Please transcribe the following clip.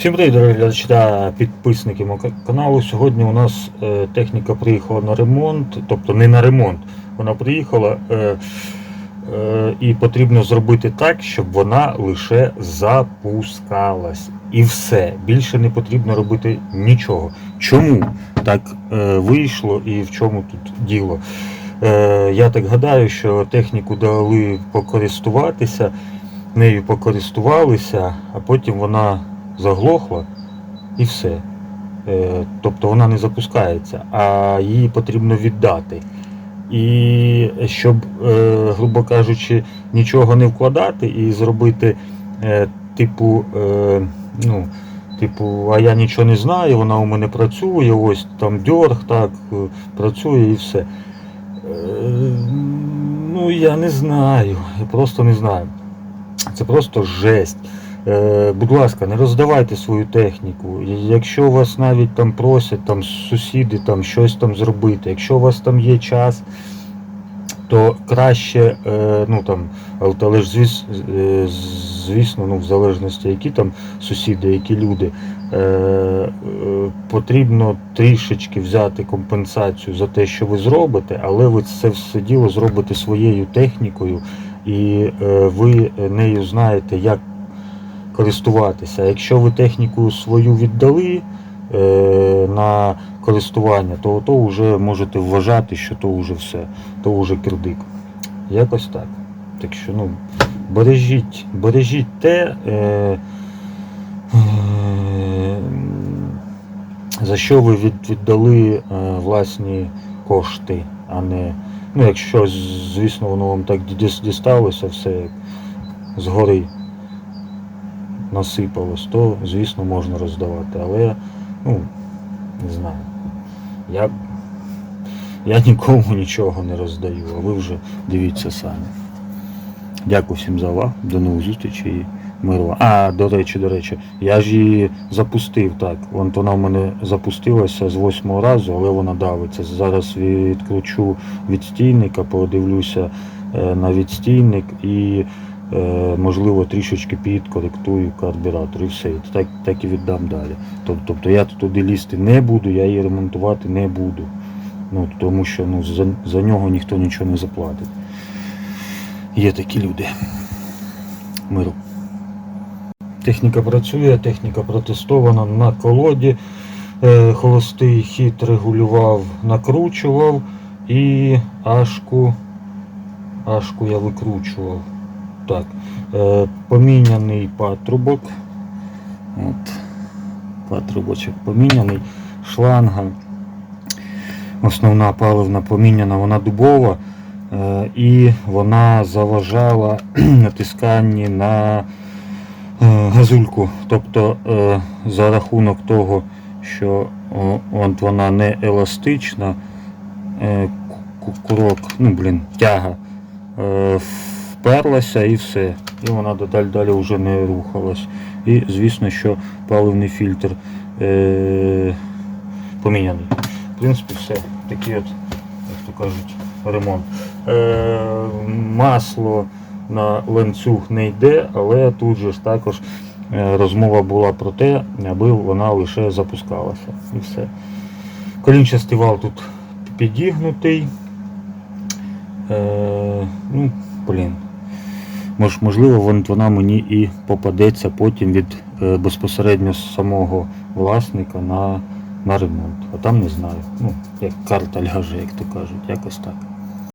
Всім привіт, дорогі глядачі та підписники мого каналу. Сьогодні у нас е, техніка приїхала на ремонт, тобто не на ремонт. Вона приїхала е, е, і потрібно зробити так, щоб вона лише запускалась. І все. Більше не потрібно робити нічого. Чому так е, вийшло і в чому тут діло? Е, я так гадаю, що техніку дали покористуватися, нею покористувалися, а потім вона заглохла і все. Е, Тобто вона не запускається, а її потрібно віддати. І щоб, е, грубо кажучи, нічого не вкладати і зробити, е, типу, ну, типу, а я нічого не знаю, вона у мене працює, ось там дьорг так працює і все. Ну, я не знаю, я просто не знаю. Це просто жесть. Е, будь ласка, не роздавайте свою техніку. Якщо вас навіть там просять там сусіди там щось там зробити, якщо у вас там є час, то краще, е, ну там, але ж е, звісно, ну в залежності, які там сусіди, які люди, потрібно трішечки взяти компенсацію за те, що ви зробите, але ви це все діло зробите своєю технікою, і ви нею знаєте, як користуватися. Якщо ви техніку свою віддали е, на користування, то то вже можете вважати, що то вже все, то вже кирдик. Якось так. Так що ну, бережіть, бережіть те, е, е, за що ви від, віддали е, власні кошти, а не. Ну, якщо, звісно, воно вам так дісталося, все згори насипалось, то, звісно, можна роздавати. Але, ну, не знаю. Я, я нікому нічого не роздаю, а ви вже дивіться самі. Дякую всім за увагу. До нових зустрічей і миру. А, до речі, до речі, я ж її запустив так. Вон вона в мене запустилася з восьмого разу, але вона давиться. Зараз відкручу відстійника, подивлюся е, на відстійник і можливо трішечки підкоректую карбюратор і все. Так, так і віддам далі. Тобто я туди лізти не буду, я її ремонтувати не буду. Ну, тому що ну, за, за нього ніхто нічого не заплатить. Є такі люди. Миру. Техніка працює, техніка протестована на колоді. Е, Холостий хід регулював, накручував і ашку, ашку я викручував. Так. Е, Поміняний патрубок. От. Патрубочок поміняний. Шланга. Основна паливна поміняна, вона дубова. Е, І вона заважала натисканні на е, газульку. Тобто за рахунок того, що от вона не еластична, курок, ну блін, тяга вперлася і все. І вона далі, вже не рухалась. І звісно, що паливний фільтр е, поміняний. В принципі, все. Такий от, як то кажуть, ремонт. Е, масло на ланцюг не йде, але тут же ж також е, розмова була про те, аби вона лише запускалася. І все. Колінчастий вал тут підігнутий. Е, ну, блін. Мож, можливо, вона мені і попадеться потім від е, безпосередньо самого власника на, на ремонт. А там не знаю. Ну, як карта ляже, як то кажуть, якось так.